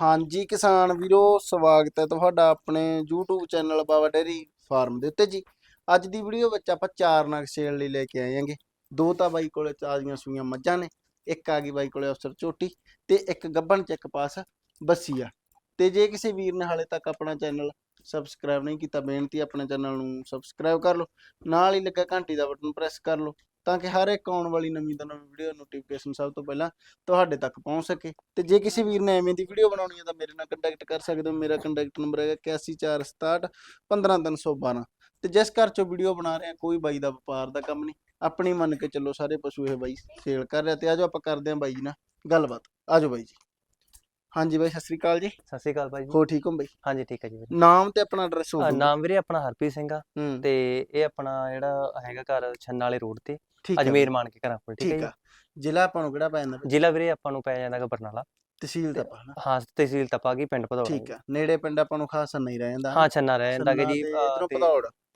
ਹਾਂਜੀ ਕਿਸਾਨ ਵੀਰੋ, ਸਵਾਗਤ ਹੈ ਤੁਹਾਡਾ ਆਪਣੇ YouTube channel Baba dairy farm ਦੇ ਉੱਤੇ ਜੀ। ਅੱਜ ਦੀ ਵੀਡੀਓ ਵਿੱਚ ਆਪਾਂ ਚਾਰ ਨਗ ਸੇਲ ਲਈ ਲੈ ਕੇ ਆਏ ਆਂਗੇ ਦੋ ਤਾਂ ਬਾਈ ਕੋਲੇ ਤਾਜ਼ੀਆਂ ਸੂਈਆਂ ਮੱਝਾਂ ਨੇ, ਇੱਕ ਆ ਗਈ ਬਾਈ ਕੋਲੇ ਅਫਸਰ ਝੋਟੀ ਤੇ ਇੱਕ ਗੱਬਣ ਚੱਕ ਪਾਸ ਬੱਸੀ ਆ ਤੇ ਜੇ ਕਿਸੇ ਵੀਰ ਨੇ ਹਾਲੇ ਤੱਕ ਆਪਣਾ ਚੈਨਲ ਸਬਸਕ੍ਰਾਈਬ ਨਹੀਂ ਕੀਤਾ, ਬੇਨਤੀ ਆਪਣੇ ਚੈਨਲ ਨੂੰ ਸਬਸਕ੍ਰਾਈਬ ਕਰ ਲਓ। ਨਾਲ ਹੀ ਲੱਗਾ ਘੰਟੀ ਦਾ ਬਟਨ ਪ੍ਰੈਸ ਕਰ ਲਓ। ਤਾਂ ਕਿ ਹਰ ਇੱਕ ਆਉਣ ਵਾਲੀ ਨਵੀਂ ਤੋਂ ਨਵੀਂ ਵੀਡੀਓ ਨੋਟੀਫਿਕੇਸ਼ਨ ਸਭ ਤੋਂ ਪਹਿਲਾਂ ਤੁਹਾਡੇ ਤੱਕ ਪਹੁੰਚ ਸਕੇ। ਤੇ ਜੇ ਕਿਸੇ ਵੀਰ ਨੇ ਐਵੇਂ ਦੀ ਵੀਡੀਓ ਬਣਾਉਣੀ ਹੈ ਤਾਂ ਮੇਰੇ ਨਾਲ ਕੰਟੈਕਟ ਕਰ ਸਕਦੇ ਹੋ। ਮੇਰਾ ਕੰਟੈਕਟ ਨੰਬਰ ਹੈਗਾ 814661 15312 ਤੇ ਜਿਸ ਘਰ ਚੋਂ ਵੀਡੀਓ ਬਣਾ ਰਹੇ ਆ, ਕੋਈ ਬਾਈ ਦਾ ਵਪਾਰ ਦਾ ਕੰਮ ਨਹੀਂ। ਆਪਣੀ ਮੰਨ ਕੇ ਚੱਲੋ ਸਾਰੇ ਪਸ਼ੂ ਇਹ ਬਾਈ ਸੇਲ ਕਰ ਰਿਹਾ। ਤੇ ਆਜੋ ਆਪਾਂ ਕਰਦੇ ਹਾਂ ਬਾਈ ਜੀ ਨਾਲ ਗੱਲਬਾਤ। ਆਜੋ ਬਾਈ ਜੀ। ਹਾਂਜੀ ਬਾਈ ਸਤਿ ਸ੍ਰੀ ਅਕਾਲ ਜੀ। ਸਤਿ ਸ਼੍ਰੀ ਅਕਾਲ ਭਾਈ ਜੀ। ਹੋ ਠੀਕ ਹੋ ਬਾਈ? ਹਾਂਜੀ ਠੀਕ ਹੈ ਜੀ ਵੀਰੇ ਨਾਮ ਤੇ ਆਪਣਾ ਐਡਰੈਸ ਹੋ ਅ, ਨਾਮ ਵੀਰੇ ਆਪਣਾ ਹਰਪ੍ਰੀਤ ਸਿੰਘ ਆ। ਹੂੰ। ਤੇ ਇਹ ਆਪਣਾ ਜਿਹੜਾ ਹੈਗਾ ਘਰ ਛੰਨਾ ਵਾਲੇ ਰੋਡ ਤੇ ਠੀਕ ਅਜਮੇਰ ਮਾਨ ਕੇ ਘਰਾਂ ਕੋਲ ਠੀਕ ਹੈ ਠੀਕ ਜੀ? ਆ। ਜ਼ਿਲ੍ਹਾ ਆਪਾਂ ਨੂੰ ਕਿਹੜਾ ਪੈ ਜਾਂਦਾ ਬਾਈ? ਜ਼ਿਲ੍ਹਾ ਵੀਰੇ ਆਪਾਂ ਨੂੰ ਪੈ ਜਾਂਦਾ ਬਰਨਾਲਾ ਤਹਿਸੀਲ ਦਾ ਪਾ ਹਨਾ? ਹਾਂ ਤਹਿਸੀਲ ਤਪਾਗੀ ਪਿੰਡ ਭਦੌੜ ਠੀਕ ਆ। ਨੇੜੇ ਪਿੰਡ ਆਪਾਂ ਨੂੰ ਖਾਸ ਨਹੀਂ ਰਹਿ ਜਾਂਦਾ ਹਾਂ ਛੰਨਾ ਰਹਿ ਜਾਂਦਾ ਕਿ ਜੀ ਇਧਰੋਂ ਤੇ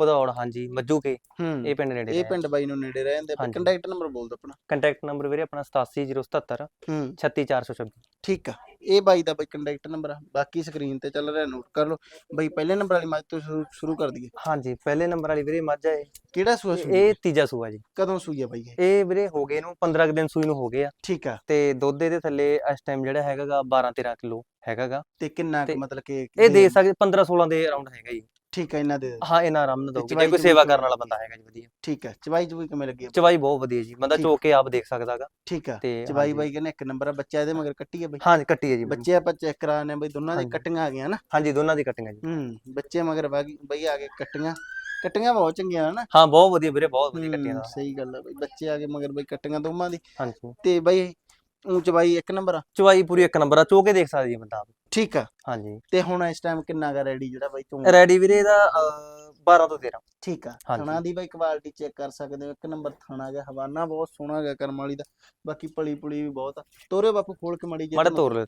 ਭਦੌੜ ਹਾਂਜੀ ਮੱਜੂ ਕੇ ਹੂੰ ਇਹ ਪਿੰਡ ਨੇੜੇ ਇਹ ਪਿੰਡ ਬਾਈ ਨੂੰ ਨੇੜੇ ਰਹਿ ਜਾਂਦੇ ਹਾਂਜੀ। ਕੰਟੈਕਟ ਨੰਬਰ ਬੋਲ ਦਿਓ ਆਪਣਾ। ਕੰਟੈਕਟ ਨੰਬਰ ਵੀਰੇ ਆਪਣਾ 87077 ਹੂੰ। 36426 ਠੀਕ ਆ ਇਹ ਬਾਈ ਦਾ ਬਾਈ ਕੰਟੈਕਟ ਨੰਬਰ ਆ ਬਾਕੀ ਸਕਰੀਨ ਤੇ ਚੱਲ ਰਿਹਾ ਨੋਟ ਕਰ ਲਓ। ਬਾਈ ਪਹਿਲੇ ਨੰਬਰ ਵਾਲੀ ਮੱਝ ਤੋਂ ਸ਼ੁਰੂ- ਸ਼ੁਰੂ ਕਰ ਦਈਏ। ਹਾਂਜੀ ਪਹਿਲੇ ਨੰਬਰ ਵਾਲੀ ਵੀਰੇ ਮੱਝ ਹੈ ਕਿਹੜਾ ਸੂਆ ਸੂਈ ਇਹ ਤੀਜਾ ਸੂਆ ਜੀ। ਕਦੋਂ ਸੂਈ ਆ ਬਾਈ ਇਹ? ਇਹ ਵੀਰੇ ਹੋ ਗਏ ਨੂੰ 15 ਕੁ ਦਿਨ ਸੂਈ ਨੂੰ ਹੋ ਗਏ ਆ। ਠੀਕ ਆ। ਤੇ ਦੁੱਧ ਇਹਦੇ ਥੱਲੇ ਇਸ ਟਾਈਮ ਜਿਹੜਾ ਹੈਗਾਗਾ 12 13 ਕਿਲੋ ਹੈਗਾਗਾ। ਤੇ ਕਿੰਨਾ ਕੁ ਤੇ ਮਤਲਬ ਕਿ ਇਹ ਦੇ ਸਕਦੇ 15 16 ਦੇ ਅਰਾਊਂਡ ਹੈਗਾ ਜੀ। ਠੀਕ ਆ ਇਹਨਾਂ ਦੇ ਹਾਂ ਇਹਨਾਂ ਆਰਾਮ ਨਾਲ ਦੋਗੇ ਚਵਾਈ ਜੇ ਕੋਈ ਚਵੂਈ ਸੇਵਾ ਕਰਨ ਵਾਲਾ ਬੰਦਾ ਹੈਗਾ ਜੀ ਵਧੀਆ। ਠੀਕ ਆ ਚਵਾਈ ਚਵਾਈ ਕਿਵੇਂ ਲੱਗੀ? ਚਵਾਈ ਬਹੁਤ ਵਧੀਆ ਜੀ ਬੰਦਾ। ਚੋਕ ਕੇ ਆਪ ਦੇਖ ਸਕਦਾਗਾ ਠੀਕ ਤੇ ਚਵਾਈ। ਬਾਈ ਕਹਿੰਦੇ ਇੱਕ ਨੰਬਰ ਆ ਬੱਚਾ ਇਹਦੇ ਮਗਰ ਕੱਟੀ ਆ ਬਾਈ। ਹਾਂਜੀ ਕੱਟੀ ਹੈ ਜੀ ਬੱਚੇ ਆਪਾਂ ਚੈੱਕ ਕਰਾਣੇ ਬਾਈ ਦੋਨਾਂ ਦੀ। ਕੱਟੀਆਂ ਆ ਗਈਆਂ ਨਾ। ਹਾਂਜੀ ਦੋਨਾਂ ਦੀ ਕਟਿੰਗ ਹੈ ਜੀ। ਹੂੰ ਬੱਚੇ ਮਗਰ ਬਾਈ ਆ ਗਏ ਕੱਟੀਆਂ। ਕੱਟੀਆਂ ਬਹੁਤ ਚੰਗੀਆਂ ਹਨ ਹਾਂ ਬਹੁਤ ਵਧੀਆ ਵੀਰੇ ਬਹੁਤ ਵਧੀਆ ਕੱਟੀਆਂ ਹੂੰ, ਦਾ। ਸਹੀ ਗੱਲ ਆ ਬਾਈ ਬੱਚੇ ਆ ਗਏ ਮਗਰ ਬਾਈ ਕੱਟੀਆਂ ਦੋਵਾਂ ਦੀ। ਹਾਂਜੀ। ਤੇ ਬਾਈ ਊਂਚ ਬਾਈ ਇੱਕ ਨੰਬਰ ਆ। ਚਵਾਈ ਪੂਰੀ ਇੱਕ ਨੰਬਰ ਆ ਚੋ ਕੇ ਦੇਖ ਸਕਦੀ ਜੀ ਬੰਦਾ ਆਪ। ਠੀਕ ਆ। ਹਾਂਜੀ। ਤੇ ਹੁਣ ਇਸ ਟਾਈਮ ਕਿੰਨਾ ਗਾ ਰੈਡੀ ਜਿਹੜਾ ਬਾਈ ਤੂੰ? ਰੈਡੀ ਵੀਰੇ ਅਹ, 12 ਤੋਂ 13 ਠੀਕ ਆ। ਥਣਾ ਦੀ ਬਾਈ ਕੁਆਲਿਟੀ ਚੈੱਕ ਕਰ ਸਕਦੇ ਹੋ। ਇੱਕ ਨੰਬਰ ਥਣਾ ਗਿਆ ਹਵਾਨਾ ਬਹੁਤ ਸੋਹਣਾ ਗਿਆ ਕਰਮ ਵਾਲੀ ਦਾ। ਬਾਕੀ ਪਲੀ ਪੁਲੀ ਵੀ ਬਹੁਤ ਆ। ਤੋਰੇ ਬਾਪੂ ਖੋਲ ਕੇ ਮੜੀ ਮਾੜਾ ਤੋਰ ਲਿਓ।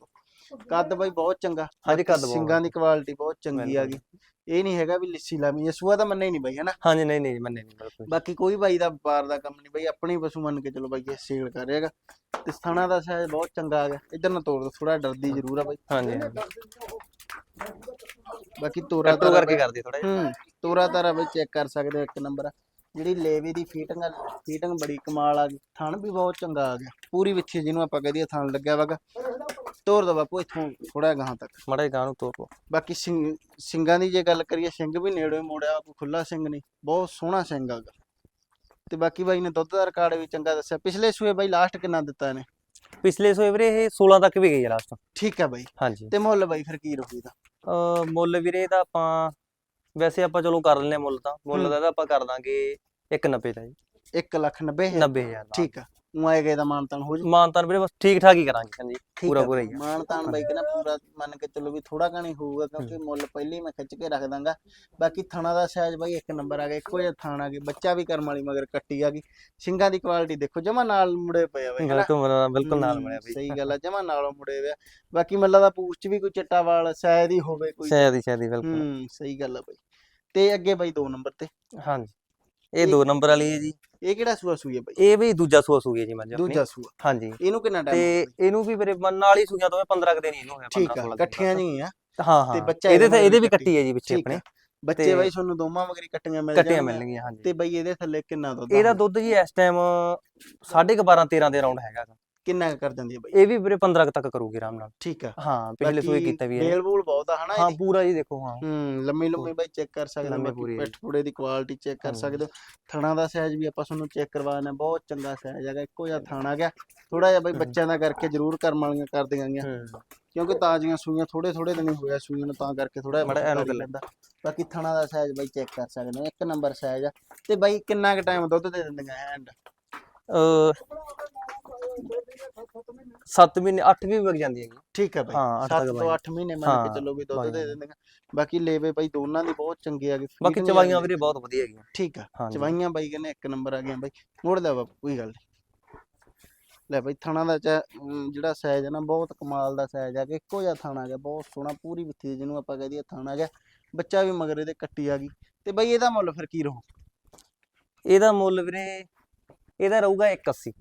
ਕੱਦ ਬਾਈ ਬਹੁਤ ਚੰਗਾ। ਹਾਂਜੀ, ਕੱਦ ਬਹੁਤ। ਸਿੰਗਾਂ ਦੀ ਕੁਆਲਿਟੀ ਬਹੁਤ ਚੰਗੀ। ਆ ਗਈ। ਇਹ ਨਹੀਂ ਹੈਗਾ ਵੀ ਲਿੱਸੀ ਲਾਵੀਂ। ਇਹ ਸੂਆ ਤਾਂ ਮੰਨੇ ਨਹੀਂ ਬਾਈ ਹਨਾ? ਹਾਂਜੀ ਨਹੀਂ ਨਹੀਂ ਮੰਨੇ ਨਹੀਂ ਬਿਲਕੁਲ। ਬਾਕੀ ਕੋਈ ਬਾਈ ਦਾ ਵਪਾਰ ਦਾ ਕੰਮ ਨਹੀਂ ਬਾਈ। ਆਪਣੀ ਪਸ਼ੂ ਮੰਨ ਕੇ ਚਲੋ ਬਾਈ ਇਹ ਸੇਲ ਕਰ ਰਿਹਾਗਾ ਤੇ ਥਣਾ ਦਾ ਸਾਈਜ਼ ਬਹੁਤ ਚੰਗਾ ਆ ਗਿਆ। ਇਧਰ ਨਾ ਤੋੜ ਦੋ ਥੋੜਾ ਡਰਦੀ ਜ਼ਰੂਰ ਆ ਬਾਈ। ਹਾਂਜੀ ਬਾਕੀ ਤੋਰਾ ਤਾਰਾ ਕਰਕੇ ਕਰਦੀ ਥੋੜਾ ਜਿਹਾ। ਹੂੰ ਤੋਰਾ ਤਾਰਾ ਬਈ ਚੈੱਕ ਕਰ ਸਕਦੇ ਹੋ ਇੱਕ ਨੰਬਰ ਆ। ਜਿਹੜੀ ਲੇਵੇ ਦੀ ਫੀਟਿੰਗ ਆ ਫੀਟਿੰਗ ਬੜੀ ਕਮਾਲ ਆ ਗਈ ਥਣ ਵੀ ਬਹੁਤ ਚੰਗਾ ਆ ਗਿਆ। ਪੂਰੀ ਵਿੱਥੀ ਜਿਹਨੂੰ ਆਪਾਂ ਕਹਦੇ ਥਣ ਲੱਗਿਆ ਵਗਾ। ਤੋਰ ਦੋ ਬਾਪੂ ਇੱਥੋਂ ਥੋੜਾ ਗਾਹਾਂ ਤੱਕ। ਮਾੜਾ ਗਾਂ ਨੂੰ ਤੋਰ ਬਾਕੀ ਸਿੰਘ ਦੀ ਜੇ ਗੱਲ ਕਰੀਏ ਸਿੰਘ ਵੀ ਨੇੜੇ ਮੋੜਿਆ ਕੋਈ ਖੁੱਲਾ ਸਿੰਘ ਨਹੀਂ। ਬਹੁਤ ਸੋਹਣਾ ਸਿੰਘ ਆਗਾ ਤੇ ਬਾਕੀ ਬਾਈ ਨੇ ਦੁੱਧ ਦਾ ਰਿਕਾਰਡ ਵੀ ਚੰਗਾ ਦੱਸਿਆ। ਪਿਛਲੇ ਸੂਏ ਬਾਈ ਲਾਸਟ ਕਿੰਨਾ ਦਿੱਤਾ ਇਹਨੇ? ਪਿਛਲੇ ਸੋਏ ਵੀਰੇ ਇਹ 16 ਤੱਕ ਵੀ ਗਈ ਲਾਸਟ ਠੀਕ ਹੈ ਬਾਈ। ਹਾਂਜੀ। ਤੇ ਮੁੱਲ ਬਾਈ ਫਿਰ ਕੀ ਰਹੂਗਾ? ਮੁੱਲ ਵੀਰੇ ਇਹਦਾ ਆਪਾਂ ਵੈਸੇ ਆਪਾਂ ਚਲੋ ਕਰ ਲੈਨੇ ਮੁੱਲ ਤਾਂ ਮੁੱਲ। ਦਾ ਤਾਂ ਆਪਾਂ ਕਰ ਦਾਂਗੇ 190 ਦਾ ਜੀ। 1 ਲੱਖ 90 90000 ਦਾ ਠੀਕ ਆ। ਉਹ ਆਏ ਗਏ ਦਾ ਮਾਨਤਾਨ ਹੋ ਜੂ ਮਾਨਤਾਨ ਵੀਰੇ ਬਸ ਠੀਕ ਠਾਕ ਹੀ ਕਰਾਂਗੇ ਹਾਂਜੀ ਪੂਰਾ ਪੂਰਾ ਹੀ। ਮਾਨਤਾਨ ਬਾਈ ਕਹਿੰਦਾ ਪੂਰਾ ਮੰਨ ਕੇ ਚੱਲੋ ਵੀ ਥੋੜਾ ਘਣੀ ਹੋਊਗਾ ਕਿਉਂਕਿ ਮੁੱਲ ਪਹਿਲੇ ਮੈਂ ਖਿੱਚ ਕੇ ਰੱਖ ਦਾਂਗਾ। ਬਾਕੀ ਥਣਾ ਦਾ ਸਾਈਜ਼ ਬਾਈ ਇੱਕ ਨੰਬਰ ਆ ਗਿਆ ਇੱਕੋ ਜਿਹਾ ਥਣ ਆ ਗਿਆ। ਬੱਚਾ ਵੀ ਕਰਮ ਵਾਲੀ ਮਗਰ ਕੱਟੀ ਆ ਗਈ। ਸਿੰਘਾਂ ਦੀ ਕੁਆਲਿਟੀ ਦੇਖੋ ਜਮਾ ਨਾਲ ਮੁੜੇ ਪਏ ਆ ਬਾਈ? ਬਿਲਕੁਲ ਬਿਲਕੁਲ ਨਾਲ ਹੂੰ, ਮਿਲਿਆ ਬਈ। ਸਹੀ ਗੱਲ ਆ ਜਮਾ ਨਾਲੋਂ ਮੁੜੇ ਹੋਇਆ ਬਾਕੀ ਮੱਲਾ ਦਾ ਪੂਛ ਚ ਵੀ ਕੋਈ ਚਿੱਟਾ ਵਾਲ ਸ਼ਾਇਦ ਹੀ ਹੋਵੇ ਕੋਈ। ਸ਼ਾਇਦ ਹੀ ਸ਼ਾਇਦ ਹੀ ਬਿਲਕੁਲ। ਹੂੰ ਸਹੀ ਗੱਲ ਆ ਬਾਈ। ਤੇ ਅੱਗੇ ਬਾਈ 2 ਨੰਬਰ ਤੇ। ਹਾਂਜੀ। ਇਹ ਦੋ ਨੰਬਰ ਵਾਲੀ ਹੈ ਜੀ। ਇਹ ਕਿਹੜਾ ਸੂਆ ਸੂਈ ਹੈ ਬਾਈ? ਇਹ ਵੀ ਦੂਜਾ ਸੂਆ ਸੂਈ ਹੈ ਜੀ ਮੱਝ। ਆਪਣੀ ਦੂਜਾ ਸੂਆ। ਹਾਂਜੀ। ਇਹਨੂੰ ਕਿੰਨਾ ਤੇ ਟਾਈਮ ਇਹਨੂੰ ਵੀ ਵੀਰੇ ਮ- ਨਾਲ ਹੀ ਸੂਈਆਂ ਦੋਵੇਂ 15 ਕੁ ਦਿਨ ਇਹਨੂੰ ਹੋਇਆ ਠੀਕ 15 ਆ 16 ਇਕੱਠੀਆਂ ਜਿਹੀਆਂ। ਹਾਂ ਹਾਂ। ਤੇ ਬੱਚਾ ਇਹਦੇ ਤੇ ਇਹਦੇ ਵੀ ਕੱਟੀ ਹੈ ਜੀ ਪਿੱਛੇ ਆਪਣੇ। ਆ। ਬੱਚੇ ਤੇ- ਬਾਈ ਤੁਹਾਨੂੰ ਦੋਵਾਂ ਮਗਰੀ ਕੱਟੀਆਂ ਮਿਲ ਕੱਟੀਆਂ। ਮਿਲਣਗੀਆਂ ਹਾਂਜੀ। ਤੇ ਬਾਈ ਇਹਦੇ ਥੱਲੇ ਕਿੰਨਾ ਦੁੱਧ ਇਹਦਾ ਆ? ਦੁੱਧ ਜੀ ਇਸ ਟਾਈਮ 12.5 13 ਦੇ ਰਾਉਂਡ ਹੈਗਾ। ਕਿੰਨਾ ਕੁ ਕਰ ਜਾਂਦੀ ਹੈ ਬਾਈ? ਇਹ ਵੀ ਵੀਰੇ 15 ਕੁ ਤੱਕ ਕਰੂਗੀ ਆਰਾਮ ਨਾਲ। ਠੀਕ ਆ। ਹਾਂ ਪਿਛਲੇ ਸੂਏ ਕੀਤਾ ਵੀ ਹੈ ਬੇਲ ਬੂਲ ਬਹੁਤ ਆ ਹਨਾ ਹਾਂ ਇਹਦੀ? ਪੂਰਾ ਜੀ ਦੇਖੋ ਹਾਂ। ਹੂੰ ਲੰਮੀ ਲੰਮੀ ਬਾਈ ਚੈੱਕ ਕਰ ਸਕਦੇ ਲੰਮੀ ਪੂਰੀ। ਹੈ। ਪਿੱਠ ਪੂੜੇ ਦੀ ਕੁਆਲਿਟੀ ਚੈੱਕ ਕਰ। ਸਕਦੇ ਹੋ। ਥਣਾ ਦਾ ਸਾਈਜ਼ ਵੀ ਆਪਾਂ ਤੁਹਾਨੂੰ ਚੈੱਕ ਕਰਵਾਉਣਾ ਬਹੁਤ ਚੰਗਾ ਸਾਈਜ਼ ਹੈਗਾ ਇੱਕੋ ਜਿਹਾ ਥਾਣਾ ਗਿਆ ਥੋੜਾ ਜਿਹਾ ਬਾਈ। ਬੱਚਿਆਂ ਦਾ ਕਰਕੇ ਜ਼ਰੂਰ ਕਰਮ ਵਾਲੀਆਂ ਕਰ ਦੀਆਂ ਗਈਆਂ। ਹੂੰ। ਕਿਉਂਕਿ ਤਾਜ਼ੀਆਂ ਸੂਈਆਂ ਥੋੜੇ ਥੋੜੇ ਦਿਨ ਹੀ ਹੋਇਆ ਸੂਈਆਂ ਨੂੰ ਤਾਂ ਕਰਕੇ ਥੋੜਾ ਮਾੜਾ ਜਿਹਾ ਐਨੂੰ ਕਰ ਲੈਂਦਾ। ਬਾਕੀ ਥਣਾ ਦਾ ਸਾਈਜ਼ ਬਾਈ ਚੈੱਕ ਕਰ ਸਕਦੇ ਹੋ ਇੱਕ ਨੰਬਰ ਸਾਈਜ਼ ਆ। ਤੇ ਬਾਈ ਕਿੰਨਾ ਕੁ ਟਾਈਮ ਦੁੱਧ ਦੇ ਦਿੰਦੀਆਂ ਐਂਡ? ਅ 7 ਮਹੀਨੇ 8 ਵੀ ਵਗ ਜਾਂਦੀ ਹੈਗੀ। ਠੀਕ ਹੈ ਬਾਈ। ਹਾਂ, ਅੱਠ 7 ਤੱਕ ਤੋਂ ਬਾਈ। 8 ਮਹੀਨੇ ਮੰਨ ਕੇ ਹਾਂ, ਚੱਲੋ ਵੀ ਦੁੱਧ ਦੇ ਨੇ। ਦਿੰਦੀਆਂ ਬਾਕੀ ਲੇਵੇ ਬਾਈ ਦੋਨਾਂ ਦੀ ਬਹੁਤ ਚੰਗੇ ਆ ਗਏ ਬਾਕੀ ਚਵਾਈਆਂ ਵੀਰੇ ਬਹੁਤ ਵਧੀਆ ਹੈਗੀਆਂ। ਠੀਕ ਆ ਚਵਾਈਆਂ ਬਾਈ ਕਹਿੰਦੇ ਇੱਕ ਨੰਬਰ ਆ ਗਿਆ ਬਾਈ। ਮੋੜ ਲੈ ਬਾਪੂ ਕੋਈ ਗੱਲ ਨਹੀਂ। ਲੈ ਬਾਈ ਥਾਣਾ ਦਾ ਜਿਹੜਾ ਸਾਈਜ਼ ਹੈ ਨਾ ਬਹੁਤ ਕਮਾਲ ਦਾ ਸਾਈਜ਼ ਆ ਗਿਆ। ਇੱਕੋ ਜਿਹਾ ਥਾਣਾ ਗਿਆ ਬਹੁਤ ਸੋਹਣਾ ਪੂਰੀ ਵਿੱਥੀ ਜਿਹਨੂੰ ਆਪਾਂ ਕਹਦੇ ਥਾਣਾ ਗਿਆ ਬੱਚਾ ਵੀ ਮਗਰ ਇਹਦੇ ਕੱਟੀ ਆ ਗਈ। ਤੇ ਬਾਈ ਇਹਦਾ ਮੁੱਲ ਫਿਰ ਕੀ ਰਹੂ? ਇਹਦਾ ਮੁੱਲ ਵੀਰੇ ਇਹਦਾ ਰਹੂਗਾ 180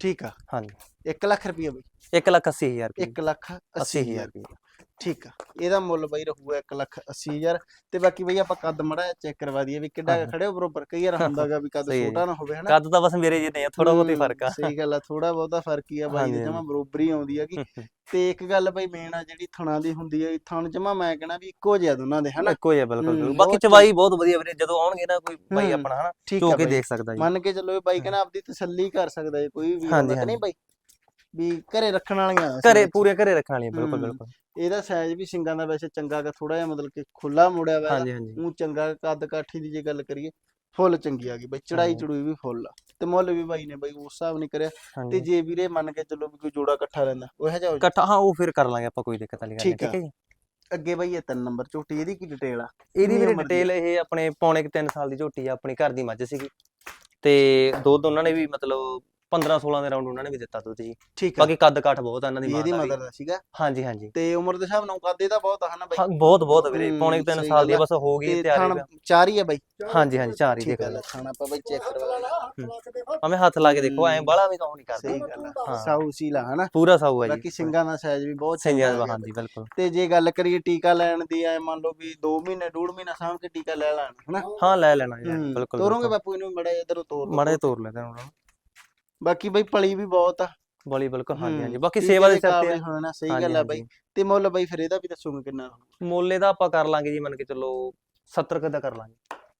ਠੀਕ ਆ। ਹਾਂਜੀ। 1 ਲੱਖ ਰੁਪਏ ਬਾਈ। 1 ਲੱਖ 80 ਹਜ਼ਾਰ ਰੁਪਏ 1 ਲੱਖ 80 80 ਹਜ਼ਾਰ ਹਜ਼ਾਰ ਰੁਪਏ ਠੀਕ ਆ ਇਹਦਾ ਮੁੱਲ ਬਾਈ ਰਹੂਗਾ 1 ਲੱਖ 80 ਹਜ਼ਾਰ ਤੇ ਬਾਕੀ ਬਈ ਆਪਾਂ ਕੱਦ ਮੜਾ ਚੈੱਕ ਕਰਵਾ ਦਈਏ ਵੀ ਕਿੱਡਾ ਖੜੇ ਹੋ ਬਰੋਬਰ ਕਈ ਵਾਰ ਹੁੰਦਾਗਾ ਵੀ ਕੱਦ ਸਹੀ ਹੈ। ਛੋਟਾ ਨਾ ਹੋਵੇ ਹਨਾ। ਕੱਦ ਤਾਂ ਬਸ ਮੇਰੇ ਜਿਹੇ ਆ ਥੋੜਾ ਬਹੁਤ ਹੀ ਫ਼ਰਕ ਆ। ਸਹੀ ਗੱਲ ਆ ਥੋੜਾ ਬਹੁਤਾ ਫ਼ਰਕ ਹੀ ਆ ਬਾਈ ਦੇ ਹਾਂਜੀ, ਜਮਾ ਬਰੋਬਰੀ ਆਉਂਦੀ ਹੈਗੀ। ਤੇ ਇੱਕ ਗੱਲ ਬਈ ਮੇਨ ਆ ਜਿਹੜੀ ਥਣਾ ਦੀ ਹੁੰਦੀ ਹੈ ਥਣ ਜਮਾ ਮੈਂ ਕਹਿਣਾ ਵੀ ਇੱਕੋ ਜਿਹਾ ਦੋਨਾਂ ਦੇ ਹਨਾ। ਇੱਕੋ ਹੀ ਆ ਬਿਲਕੁਲ। ਬਾਕੀ ਬਹੁਤ ਚਵਾਈ ਬਹੁਤ ਵਧੀਆ ਵੀਰੇ ਜਦੋਂ ਆਉਣਗੇ ਨਾ ਕੋਈ ਬਾਈ ਹੂੰ, ਆਪਣਾ ਹਨਾ ਠੀਕ ਚੋ ਆ ਕੇ ਬਾਈ। ਦੇਖ ਸਕਦਾ ਜੀ। ਮੰਨ ਕੇ ਚੱਲੋ ਬਾਈ ਕਹਿੰਦਾ ਆਪਦੀ ਤਸੱਲੀ ਕਰ ਸਕਦਾ ਹੈ ਕੋਈ ਵੀ ਹਾਂਜੀ, ਨਹੀਂ। ਬਾਈ। ਵੀ ਘਰੇ ਰੱਖਣ ਵਾਲੀਆਂ ਆ ਘਰੇ। ਪੂਰੇ ਘਰੇ ਰੱਖਣ ਵਾਲੀ ਆ, ਬਿਲਕੁਲ। ਬਿਲਕੁਲ। ਇਹਦਾ ਸਾਈਜ਼ ਵੀ ਸਿੰਗਾਂ ਦਾ ਵੈਸੇ ਚੰਗਾ ਗਾ ਥੋੜਾ ਜਿਹਾ ਮਤਲਬ ਕਿ ਖੁੱਲਾ ਮੁੜਿਆ ਹੋਇਆ ਹਾਂਜੀ ਹਾਂਜੀ। ਉਹ ਚੰਗਾ ਕੱਦ ਕਾਠੀ ਦੀ ਜੇ ਗੱਲ ਕਰੀਏ ਫੁੱਲ ਚੰਗੀ ਆ ਗਈ ਬਈ ਚੜਾਈ। ਚੜੂਈ ਵੀ ਫੁੱਲ ਆ ਤੇ ਮੁੱਲ ਵੀ ਬਾਈ ਨੇ ਬਾਈ ਉਸ ਹਿਸਾਬ ਨਹੀਂ ਕਰਿਆ। ਤੇ ਹਾਂਜੀ। ਜੇ ਵੀਰੇ ਮੰਨ ਕੇ ਚੱਲੋ ਵੀ ਕੋਈ ਜੋੜਾ ਇਕੱਠਾ ਲੈਂਦਾ ਉਹ ਜਿਹਾ ਹੋ ਜਾਊ। ਇਕੱਠਾ ਹਾਂ ਉਹ ਫਿਰ ਕਰ ਲਾਂਗੇ ਆਪਾਂ ਕੋਈ ਦਿੱਕਤ ਵਾਲੀ ਗੱਲ ਨਹੀਂ ਠੀਕ। ਠੀਕ ਹੈ ਜੀ? ਅੱਗੇ ਬਾਈ ਇਹ ਤਿੰਨ ਨੰਬਰ ਝੋਟੀ ਇਹਦੀ ਕੀ ਡਿਟੇਲ ਆ? ਇਹਦੀ ਉਮਰ ਦੀ ਡਿਟੇਲ ਇਹ ਆਪਣੇ ਪੌਣੇ 3 ਸਾਲ ਦੀ ਝੋਟੀ ਆ ਆਪਣੀ ਘਰ ਦੀ ਮੱਝ ਸੀਗੀ। ਤੇ ਦੁੱਧ ਉਹਨਾਂ ਨੇ ਵੀ ਮਤਲਬ 15 16 ਦੇ ਰਾਉਂਡ ਉਹਨਾਂ ਨੇ ਵੀ ਦਿੱਤਾ ਦੁੱਧ ਜੀ। ਠੀਕ ਆ। ਬਾਕੀ ਕੱਦ ਕਾਠ ਬਹੁਤ ਆ ਇਹਨਾਂ ਦੀ ਵੀ ਮਾਂ ਇਹਦੀ ਦਾ। ਵੀ। ਮਦਰ ਦਾ ਸੀਗਾ ਹਾਂਜੀ ਹਾਂਜੀ। ਤੇ ਉਮਰ ਦੇ ਹਿਸਾਬ ਨਾਲ ਕੱਦ ਇਹਦਾ ਬਹੁਤ ਆ ਹਨਾ ਬਾਈ? ਹਾਂ ਬਹੁਤ ਬਹੁਤ ਵੀਰੇ ਹੂੰ, ਪੌਣੇ 3 ਸਹੀ ਸਾਲ ਦੀ ਆ, ਗੱਲ ਆ। ਬਸ ਹੋ ਗਈ ਤਿਆਰੀ ਥਣ ਚਾਰ ਹੀ ਆ ਬਾਈ? ਹਾਂਜੀ ਹਾਂਜੀ ਚਾਰ ਹੀ ਠੀਕ ਦੇਖ। ਆ ਲਓ ਥਾਣਾ ਆਪਾਂ ਬਾਈ ਚੈੱਕ ਕਰਵਾ ਲੈਣਾ ਹਮੇ ਹੱਥ ਲਾ ਕੇ ਦੇਖੋ ਐ ਹੂੰ। ਬਾਲਾ ਵੀ ਕਹੋ ਨਹੀਂ ਸਹੀ ਕਰਦੇ ਗੱਲ ਆ। ਹਾਂ। ਸਾਊ ਸੀਲਾ ਹਨਾ? ਪੂਰਾ ਸਾਊ ਹੈ ਜੀ। ਬਾਕੀ ਸਿੰਗਾਂ ਦਾ ਸਾਈਜ਼ ਵੀ ਬਹੁਤ ਚੰਗਾ ਦਾ ਹੈਗਾ ਹਾਂਜੀ ਬਿਲਕੁਲ। ਤੇ ਜੇ ਗੱਲ ਕਰੀਏ ਟੀਕਾ ਲੈਣ ਦੀ ਐ ਮੰਨ ਲਓ ਵੀ 2 ਮਹੀਨੇ ਡੂਢ ਮਹੀਨਾ ਸਾਂਭ ਕੇ ਟੀਕਾ ਲੈ ਲੈਣ ਹਨਾ? ਹਾਂ ਲੈ ਲੈਣਾ ਜੀ ਹੂੰ, ਬਿਲਕੁਲ ਤੋਰੋਂਗੇ ਬਾਪੂ ਇਹਨੂੰ ਮੜਾ ਇਧਰੋਂ ਤੋਰ ਦਿਓ। ਮੜੇ ਤੋਰ ਲੈਦੇ ਨੂੰ ਬਾਕੀ ਬਈ ਪਲੀ ਵੀ ਬਹੁਤ ਆ। ਬੋਲੀ ਬਿਲਕੁਲ ਹਾਂਜੀ ਹੂੰ, ਹਾਂਜੀ। ਬਾਕੀ ਸੇਵਾ ਦੇ ਸਿਰ ਤੇ ਆ। ਹੋਣਾ ਸਹੀ ਗੱਲ ਆ ਬਈ। ਤੇ ਮੁੱਲ ਬਈ ਫਿਰ ਇਹਦਾ ਵੀ ਦੱਸੋਗੇ ਕਿੰਨਾ? ਮੁੱਲ ਇਹਦਾ ਆਪਾਂ ਕਰ ਲਾਂਗੇ ਜੀ ਮੰਨ ਕੇ ਚੱਲੋ 70 ਕੁ ਦਾ ਕਰ ਲਾਂਗੇ।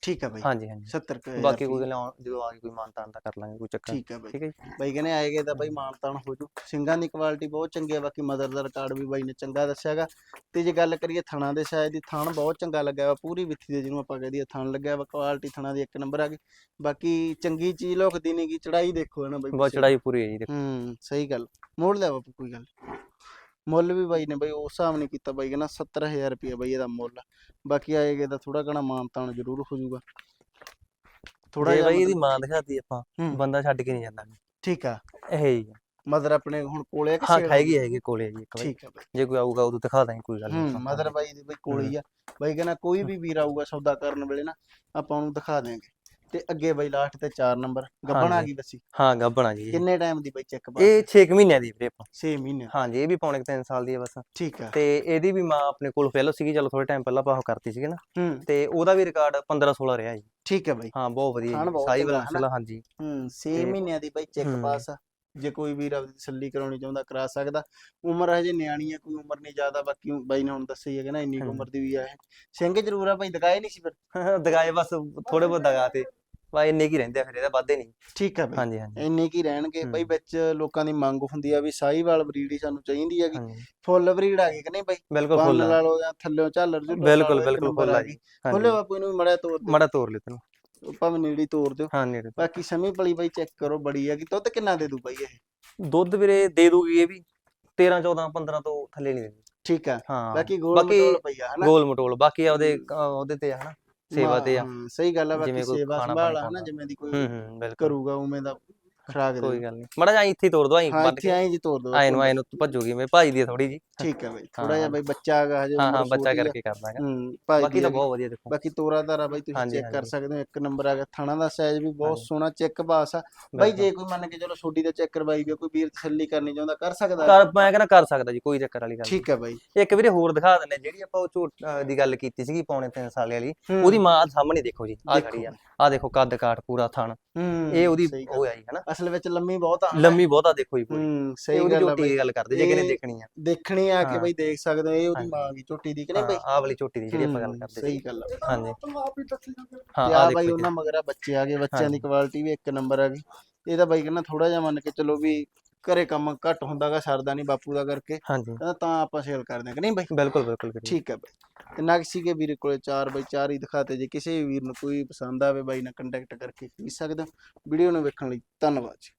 ਠੀਕ ਆ ਬਈ ਹਾਂਜੀ ਹਾਂਜੀ 70 ਕੁ ਹਜ਼ਾਰ ਬਾਕੀ। ਕੋਈ ਲਿਆਉਣ ਜਦੋਂ ਆ ਕੇ ਕੋਈ ਮਾਨਤਾਨ ਦਾ ਕਰ ਲਾਂਗੇ ਕੋਈ ਚੱਕਰ। ਠੀਕ ਆ ਬਈ ਠੀਕ ਹੈ ਬਾਈ ਕਹਿੰਦੇ ਆਏਗੇ ਤਾਂ ਬਾਈ ਮਾਨਤਾਨ ਹੋ ਜੂ ਸਿੰਘਾਂ ਦੀ ਕੁਆਲਿਟੀ ਬਹੁਤ ਚੰਗੀ ਆ ਬਾਕੀ ਮਦਰ ਦਾ ਰਿਕਾਰਡ ਵੀ ਬਾਈ ਨੇ ਚੰਗਾ ਦੱਸਿਆਗਾ ਤੇ ਜੇ ਗੱਲ ਕਰੀਏ ਥਣਾ ਦੇ ਸਾਇਜ਼ ਦੀ ਥਣ ਬਹੁਤ ਚੰਗਾ ਲੱਗਿਆ ਵਾ ਪੂਰੀ ਵਿੱਥੀ ਦੇ ਜਿਹਨੂੰ ਆਪਾਂ ਕਹਦੇ ਥਣ ਲੱਗਿਆ ਵਾ ਕੁਆਲਿਟੀ ਥਣਾ ਦੀ ਇੱਕ ਨੰਬਰ ਆ ਗਈ ਬਾਕੀ ਚੰਗੀ ਚੀਜ਼ ਲੁਕਦੀ ਨਹੀਂ ਗੀ ਚੜਾਈ ਦੇਖੋ ਨਾ ਬਾਈ ਬਹੁਤ। ਚੜਾਈ ਪੂਰੀ ਹੈ ਜੀ ਦੇਖੋ ਹੂੰ ਸਹੀ ਗੱਲ ਮੋੜ ਲਿਆ ਬਾਪੂ ਕੋਈ ਗੱਲ। ਮੁੱਲ ਵੀ ਬਾਈ ਨੇ ਬਾਈ ਉਸ ਹਿਸਾਬ ਨਹੀਂ ਕੀਤਾ ਬਾਈ ਕਹਿੰਦਾ 70000 ਰੁਪਏ ਬਾਈ ਇਹਦਾ ਮੁੱਲ। ਬਾਕੀ ਆਏਗੇ ਤਾਂ ਥੋੜਾ ਘਣਾ ਮਾਨਤਾਨ ਜ਼ਰੂਰ ਹੋ ਜਾਊਗਾ। ਥੋੜਾ ਜਿਹਾ ਬਾਈ ਇਹਦੀ ਮਾਂ ਦਿਖਾਤੀ ਆਪਾਂ ਬੰਦਾ ਛੱਡ ਕੇ ਨਹੀਂ ਜਾਂਦਾ। ਠੀਕ ਆ। ਇਹ ਹੀ। ਮਦਰ ਆਪਣੇ ਹੁਣ ਕੋਲੇ ਕਿ ਹਾਂ ਹੈਗੀ ਹੈਗੀ ਕੋਲੇ ਜੀ ਇੱਕ ਵਾਰੀ। ਠੀਕ ਆ ਬਾਈ। ਜੇ ਕੋਈ ਆਊਗਾ ਉਦੋਂ ਦਿਖਾ ਦਾਂਗੇ ਕੋਈ ਗੱਲ ਨਹੀਂ। ਮਦਰ ਬਾਈ ਦੀ ਬਾਈ ਕੋਲੇ ਹੀ ਆ। ਬਾਈ ਕਹਿੰਦਾ ਕੋਈ ਵੀ ਵੀਰ ਆਊਗਾ ਸੌਦਾ ਕਰਨ ਵੇਲੇ ਨਾ ਆਪਾਂ ਉਹਨੂੰ ਦਿਖਾ ਦੇਾਂਗੇ ਤੇ ਅੱਗੇ ਬਾਈ ਲਾਸਟ ਤੇ 4 ਨੰਬਰ ਗੱਬਣ ਆ। ਗਈ ਬੱਸੀ ਹਾਂ ਗੱਬਣਾ ਜੀ। ਕਿੰਨੇ ਟਾਈਮ ਦੀ ਬਾਈ ਚੈੱਕ ਪਾ ਇਹ 6 ਮਹੀਨਿਆਂ ਦੀ ਵੀਰੇ ਆਪਾਂ। 6 ਮਹੀਨੇ। ਹਾਂਜੀ ਇਹ ਵੀ ਪੌਣੇ 3 ਸਾਲ ਦੀ ਹੈ ਬਸ। ਠੀਕ ਆ। ਤੇ ਇਹਦੀ ਵੀ ਮਾਂ ਆਪਣੇ ਕੋਲ ਪਹਿਲਾਂ ਸੀਗੀ ਚਲੋ ਥੋੜੇ ਟਾਈਮ ਪਹਿਲਾਂ ਆਪਾਂ ਉਹ ਕਰਤੀ ਸੀਗੇ ਨਾ। ਹੂੰ। ਤੇ ਉਹਦਾ ਵੀ ਰਿਕਾਰਡ 15 16 ਰਿਹਾ ਜੀ। ਠੀਕ ਆ ਬਾਈ। ਹਾਂ ਬਹੁਤ ਵਧੀਆ ਸਾਈ? ਮਸਲਾ ਹਾਂਜੀ। ਹੂੰ 6 ਤੇ- ਮਹੀਨਿਆਂ ਦੀ ਬਾਈ ਚੈੱਕ ਹੂੰ। ਪਾਸ ਆ ਜੇ ਕੋਈ ਵੀਰ ਆਪਦੀ ਤਸੱਲੀ ਕਰਾਉਣੀ ਚਾਹੁੰਦਾ ਕਰਾ ਸਕਦਾ। ਉਮਰ ਹਜੇ ਨਿਆਣੀ ਆ ਕੋਈ ਉਮਰ ਨਹੀਂ ਜ਼ਿਆਦਾ ਬਾਕੀ ਬਾਈ ਨੇ ਹੁਣ ਦੱਸਿਆ ਹੀ ਹੈ ਕਿ ਨਾ ਇੰਨੀ ਹੂੰ। ਉਮਰ ਦੀ ਵੀ ਆ ਇਹ। ਸਿੰਘ ਜ਼ਰੂਰ ਆ ਬਾਈ ਦਿਖਾਏ ਨਹੀਂ ਸੀ ਫਿਰ? ਦਗਾਏ ਬਸ ਥੋੜੇ ਬਹੁਤ ਦਗਾ ਤੇ। ਵਾ ਇੰਨੇ ਕੀ ਰਹਿੰਦੇ ਆ ਫਿਰ ਇਹਦਾ ਵਾਧੇ ਨਹੀਂ। ਠੀਕ ਆ ਬਾਈ। ਹਾਂਜੀ ਹਾਂਜੀ। ਇੰਨੇ ਕੀ ਰਹਿਣਗੇ? ਬਾਈ। ਵਿੱਚ ਲੋਕਾਂ ਦੀ ਮੰਗ ਹੁੰਦੀ ਆ ਵੀ ਸਾਹੀਵਾਲ ਬਰੀਡ ਹੀ ਸਾਨੂੰ ਚਾਹੀਦੀ ਹੈਗੀ। ਹਾਂਜੀ। ਫੁੱਲ ਬਰੀਡ ਆ ਗਈ ਕਿ ਨਹੀਂ ਬਾਈ? ਬਿਲਕੁਲ ਬੰਨ ਫੁੱਲ ਲਾ ਲਓ ਜਾਂ ਥੱਲਿਓਂ ਝਾਲਰ ਲਾ ਬਿਲਕੁਲ ਲਓ, ਬਿਲਕੁਲ ਫੁੱਲ ਆ ਜੀ। ਖੋਲੇ ਹਾਂਜੀ। ਬਾਪੂ ਇਹਨੂੰ ਮੜਾ ਤੋਰ ਦਿਓ। ਮੜਾ ਤੋੜ ਲੈ ਤੈਨੂੰ। ਭਾਵੇਂ ਨੇੜੇ ਤੋਰ ਦਿਓ। ਹਾਂ ਨੇੜੇ ਬਾਕੀ ਸਮੀ ਪਲੀ ਬਾਈ ਚੈੱਕ ਕਰੋ ਬੜੀ ਹੈਗੀ। ਦੁੱਧ ਕਿੰਨਾ ਦੇ ਦੂ ਬਾਈ ਇਹ? ਦੁੱਧ ਵੀਰੇ ਦੇ ਦੂਗੀ ਇਹ ਵੀ। 13 14 15 ਤੋਂ ਥੱਲੇ ਨਹੀਂ ਦਿੰਦੀ ਠੀਕ ਆ। ਹਾਂ। ਬਾਕੀ ਗੋਲ ਬਾਕੀ ਮਟੋਲ ਪਈ ਆ ਹਨਾ? ਗੋਲ ਮਟੋਲ। ਬਾਕੀ ਆ ਉਹਦੇ ਉਹਦੇ ਤੇ ਆ ਹਨਾ? ਸੇਵਾ ਤੇ ਆ। ਹਾਂ, ਸਹੀ ਗੱਲ ਆ ਬਾਕੀ ਜਿਵੇਂ ਕੋਈ ਸੇਵਾ ਖਾਣਾ ਸੰਭਾਲ ਆ ਪਾਉਂਦਾ। ਜਿਵੇਂ ਦੀ ਕੋਈ ਹੂੰ ਹੂੰ ਬਿਲਕੁਲ। ਕਰੂਗਾ ਉਵੇਂ ਦਾ। ਖਰਾਕ ਕੋਈ ਦੇ ਗੱਲ ਨਹੀਂ ਮੜਾ ਜਾ ਇੱਥੇ ਹੀ ਤੋੜ ਦੋ ਆਈ ਹਾਂ ਇੱਥੇ ਕੇ ਐਂ ਜੀ ਤੋਰ ਦੋ ਆਏ ਨੂੰ ਆਏ ਨੂੰ ਭੱਜੂਗੀ ਮੇਰੇ ਭਾਈ ਦੀ ਥੋੜੀ ਜੀ ਠੀਕ ਆ ਬਾਈ ਥੋੜਾ ਜਿਹਾ ਹਾਂ। ਬਾਈ ਬੱਚਾ ਹੈਗਾ ਹਜੇ ਹਾਂ ਉਮਰ ਹਾਂ ਬੱਚਾ ਛੋਟੀ ਆ। ਕਰਕੇ ਕਰਦਾ ਹੈਗਾ ਹੂੰ ਭਾਈ ਬਾਕੀ ਤਾਂ। ਬਹੁਤ ਵਧੀਆ ਦੇਖੋ ਬਾਕੀ ਤੋਰਾ ਤਾਰਾ ਬਾਈ ਤੁਸੀਂ ਹਾਂਜੀ, ਚੈੱਕ ਕਰ ਹਾਂਜੀ। ਸਕਦੇ ਹੋ ਇੱਕ ਨੰਬਰ ਆ ਗਿਆ ਥਾਣਾ ਦਾ ਸਾਈਜ਼ ਵੀ ਬਹੁਤ ਹਾਂਜੀ। ਸੋਹਣਾ ਚੈੱਕ ਪਾਸ ਆ ਬਾਈ। ਜੇ ਕੋਈ ਮੰਨ ਕੇ ਚਲੋ ਛੋਡੀ ਦਾ ਚੈੱਕ ਕਰਵਾਈ ਵੀ ਕੋਈ ਵੀਰ ਤਸੱਲੀ ਕਰਨੀ ਚਾਹੁੰਦਾ ਕਰ ਸਕਦਾ ਕਰ ਮੈਂ ਕਹਿੰਦਾ ਕਰ ਸਕਦਾ ਜੀ ਕੋਈ ਚੱਕਰ ਵਾਲੀ ਗੱਲ ਠੀਕ ਆ ਬਾਈ ਨਹੀਂ। ਇੱਕ ਵੀਰੇ ਹੋਰ ਦਿਖਾ ਦਿੰਦੇ ਜਿਹੜੀ ਆਪਾਂ ਉਹ ਝੋਟ ਦੀ ਗੱਲ ਕੀਤੀ ਸੀਗੀ ਪੌਣੇ 3 ਸਾਲੇ ਵਾਲੀ ਹੂੰ, ਉਹਦੀ ਮਾਂ ਸਾਹਮਣੇ ਦੇਖੋ ਜੀ ਆ ਦੇਖੋ। ਖੜੀ ਆ ਆ ਦੇਖੋ ਕੱਦ ਕਾਠ ਪੂਰਾ ਥਣ ਹੂੰ, ਇਹ ਉਹਦੀ ਸਹੀ ਗੱਲ। ਉਹ ਆ ਜੀ ਹਨਾ ਅਸਲ ਵਿੱਚ ਲੰਮੀ ਬਹੁਤ ਆ? ਲੰਮੀ ਬਹੁਤਾ ਦੇਖੋ ਜੀ ਪੂਰੀ ਹੂੰ ਤੇ ਸਹੀ ਗੱਲ ਆ ਝੋਟੀ ਬਾਈ ਦੀ ਗੱਲ ਕਰਦੇ ਜੇ ਕਿਨੇ ਇਹ- ਦੇਖਣੀ ਆ ਦੇਖਣੀ ਆ ਕੇ। ਬਾਈ ਦੇਖ ਸਕਦੇ ਹੋ ਇਹ ਉਹਦੀ। ਮਾਂ ਦੀ ਝੋਟੀ ਦੀ ਕਿ ਨਹੀਂ ਬਾਈ ਆਹ ਵਾਲੀ ਝੋਟੀ ਦੀ ਜਿਹੜੀ ਆਪਾਂ ਗੱਲ ਕਰਦੇ ਸਹੀ ਗੱਲ ਆ ਹਾਂਜੀ ਹਾਂ ਤੇ ਆ ਆ ਬਾਈ। ਉਹਨਾਂ ਮਗਰਾ ਬੱਚੇ ਆ ਗਏ ਬੱਚਿਆਂ ਦੀ। ਕੁਆਲਿਟੀ ਵੀ ਇੱਕ ਨੰਬਰ ਆ ਗਈ ਇਹਦਾ ਬਾਈ ਕਹਿੰਦਾ ਥੋੜਾ ਜਿਹਾ ਮੰਨ ਕੇ ਚਲੋ ਵੀ ਘਰੇ ਕੰਮ ਘੱਟ ਹੁੰਦਾਗਾ ਸਰਦਾ ਨਹੀਂ ਬਾਪੂ ਦਾ ਕਰਕੇ ਹਾਂਜੀ। ਕਹਿੰਦਾ ਤਾਂ ਆਪਾਂ ਸੇਲ ਕਰਦੇ ਹਾਂ ਕਿ ਨਹੀਂ ਬਾਈ? ਬਿਲਕੁਲ ਬਿਲਕੁਲ ਵੀਰੇ। ਠੀਕ ਹੈ ਬਾਈ। ਤੇ ਨਕਸੀ ਕੇ ਵੀਰੇ ਕੋਲੇ 4 ਬਾਈ 4 ਹੀ ਦਿਖਾਤੇ ਜੇ ਕਿਸੇ ਵੀ ਵੀਰ ਨੂੰ ਕੋਈ ਪਸੰਦ ਆਵੇ ਬਾਈ ਨਾਲ ਕੰਟੈਕਟ ਕਰਕੇ ਖਰੀਦ ਸਕਦੇ ਵੀਡੀਓ ਨੂੰ ਵੇਖਣ ਲਈ ਧੰਨਵਾਦ ਜੀ।